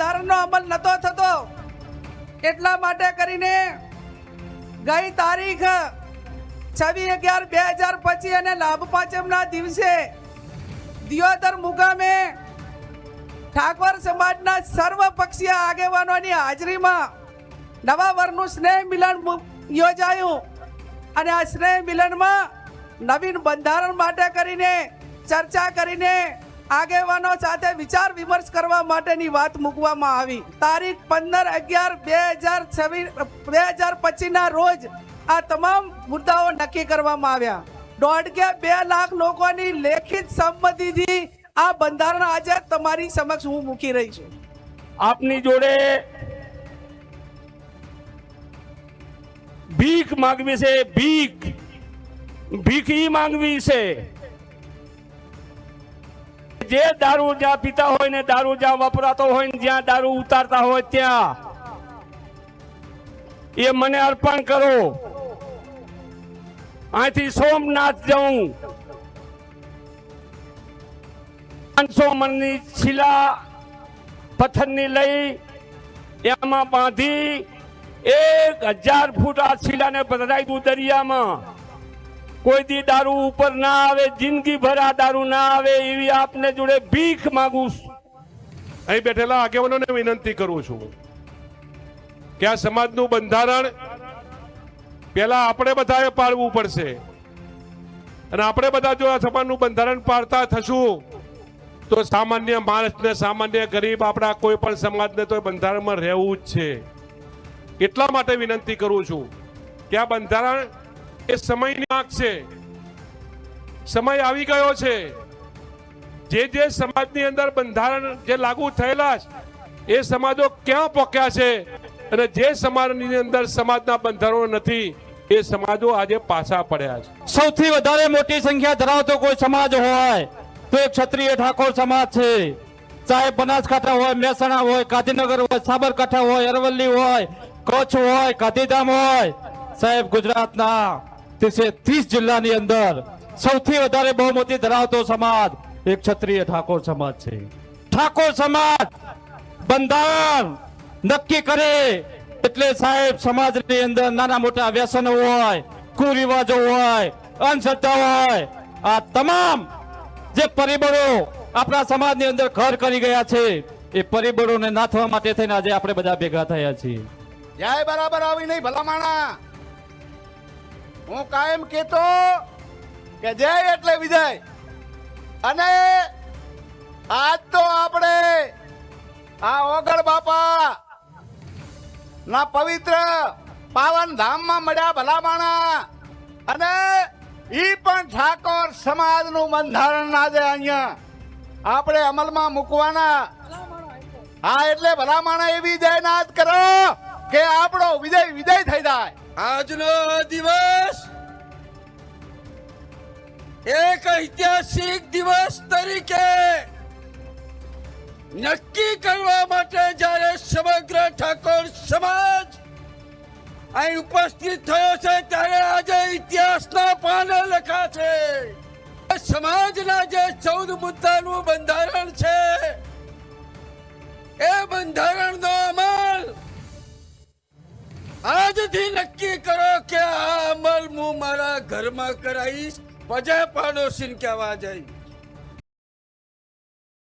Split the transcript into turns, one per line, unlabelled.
ધારણનો અમલ નતો થતો. એટલા માટે કરીને ગઈ તારીખ છવ્વીસ અગિયાર બે હજાર પચીસ અને લાભ પાંચમના દિવસે દિયોદર મુકામે ઠાકોર સમાજના સર્વપક્ષીય આગેવાનોની હાજરીમાં નવા વર્ષનું સ્નેહ મિલન યોજાયું. અને આ સ્નેહ મિલનમાં નવીન બંધારણ માટે કરીને ચર્ચા કરીને આગેવાનો સાથે વિચાર વિમર્શ કરવા માટેની વાત મૂકવામાં આવી. તારીખ પંદર અગિયાર બે હજાર છવ્વીસ, બે હજાર પચીસના રોજ આ તમામ મુદ્દાઓ નક્કી કરવામાં આવ્યા. દોઢ કે બે લાખ લોકોની લેખિત સંમતિથી આ બંધારણ આજે તમારી સમક્ષ હું મૂકી રહી છું.
આપની જોડે ભીખ માંગવી છે, ભીખ. ભીખ ઈ માંગવી છે. જે દારૂ જ્યાં પીતા હોય ને દારૂ જ્યાં વપરાતો હોય ને જ્યાં દારૂ ઉતારતા હોય ત્યાં. એ મને અર્પણ કરો. અહીંથી સોમનાથ જઉં. પાંચસો મનની શિલા પથ્થરની લઈ એમાં બાંધી એક હજાર ફૂટ આ શિલાને પધરાઈ દઉં દરિયામાં. કોઈ દી દારૂ ઉપર ના આવે જિંદગી ભર આ દારૂ ના આવે, એવી આપને જોડે ભીખ માંગુ
અહીં બેઠેલા આગેવાનોને વિનંતી કરું છું કે આ સમાજનું બંધારણ પહેલા આપણે બધાએ પાળવું પડશે. અને આપણે બધા જો આ સમાજનું બંધારણ પાળતા થશું, તો સામાન્ય માણસને, સામાન્ય ગરીબ આપણા કોઈ પણ સમાજને તો બંધારણમાં રહેવું જ છે. એટલા માટે વિનંતી કરું છું કે આ બંધારણ એ સમયની આંખ છે. સમય આવી ગયો છે. જે જે સમાજની અંદર બંધારણ જે લાગુ થયેલા એ સમાજો ક્યાં પોક્યા છે અને જે સમાજની અંદર સમાજના બંધારણો નથી, એ સમાજો આજે પાછા પડ્યા છે.
સૌથી વધારે મોટી સંખ્યા ધરાવતો કોઈ સમાજ હોય, તો એ ક્ષત્રિય ઠાકોર સમાજ છે. ચાહે બનાસકાંઠા હોય, મહેસાણા હોય, ગાંધીનગર હોય, સાબરકાંઠા હોય, અરવલ્લી હોય, કચ્છ હોય, ગાંધીધામ હોય. સાહેબ, ગુજરાતના ત્રીસ જિલ્લાની અંદર સૌથી વધારે બહુમતી ધરાવતો સમાજ એ ક્ષત્રિય ઠાકોર સમાજ છે. ઠાકોર સમાજ બંધારણ નક્કી કરે એટલે સાહેબ સમાજની અંદર નાના મોટા વ્યસનો હોય, કુરિવાજો હોય, અંધશ્રદ્ધા હોય, આ તમામ જે પરિબળો આપણા સમાજની અંદર ઘર કરી ગયા છે, એ પરિબળોને નાથવા માટે થઈને આજે આપણે બધા ભેગા થયા છીએ.
જય બરાબર આવી નહીં, ભલામાણા. હું કાયમ કેતો કે જય એટલે વિજય. અને આજ તો આપણે આ ઓગળ બાપા ના પવિત્ર પાવન ધામમાં મળ્યા ભલામાણા. અને ઈ પણ ઠાકોર સમાજનું બંધારણ આજે અહીંયા. આપણે અમલમાં મૂકવાના. હા, એટલે ભલામાણા એવી જય નાદ કરો કે આપણો વિજય વિજય થઈ જાય.
આજનો દિવસ એક ઐતિહાસિક દિવસ તરીકે નક્કી કરવા માટે જ્યારે સમગ્ર ઠાકોર સમાજ અહીં ઉપસ્થિત થયો છે, ત્યારે આજે ઇતિહાસના પાને લખા છે. સમાજના જે ચૌદ મુદ્દાનું બંધારણ છે, એ બંધારણનો અમલ આજથી ઘરમાં કરાવીશ પજા પાડોશીને કહેવા જઈ